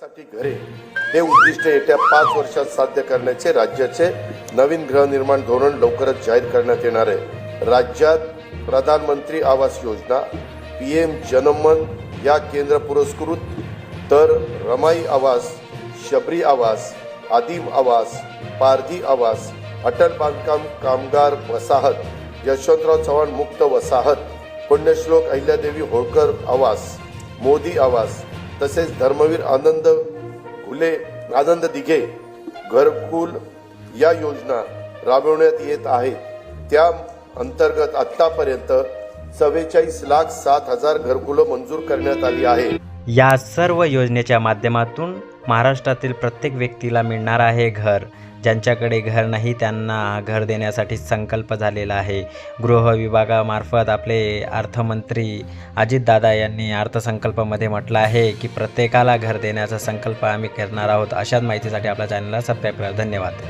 साठी घरे. हे उद्दिष्ट येत्या पाच वर्षात साध्य करण्याचे राज्याचे नवीन गृहनिर्माण धोरण लवकरच जाहीर करण्यात येणार आहे. राज्यात प्रधानमंत्री आवास योजना पी एम जनमन या केंद्र पुरस्कृत तर रमाई आवास शबरी आवास आदिम आवास पारधी आवास अटल बांधकाम कामगार वसाहत यशवंतराव चव्हाण मुक्त वसाहत पुण्यश्लोक अहिल्यादेवी होळकर आवास मोदी आवास तसेच धर्मवीर आनंद खुले आनंद दिघे घरकुल या योजना राबवण्यात येत आहेत. त्या अंतर्गत आतापर्यंत चव्वेचाळीस लाख सात हजार घरकुलं मंजूर करण्यात आली आहे. या सर्व योजनेच्या माध्यमातून महाराष्ट्रातील प्रत्येक व्यक्तीला मिळणार आहे घर. ज्यांच्याकडे घर नाही त्यांना घर देण्यासाठी संकल्प झालेला आहे. गृह विभागामार्फत आपले अर्थमंत्री अजितदादा यांनी अर्थसंकल्पामध्ये म्हटलं आहे की प्रत्येकाला घर देण्याचा संकल्प आम्ही करणार आहोत. अशाच माहितीसाठी आपल्या चॅनलला सबस्क्राईब करा. धन्यवाद.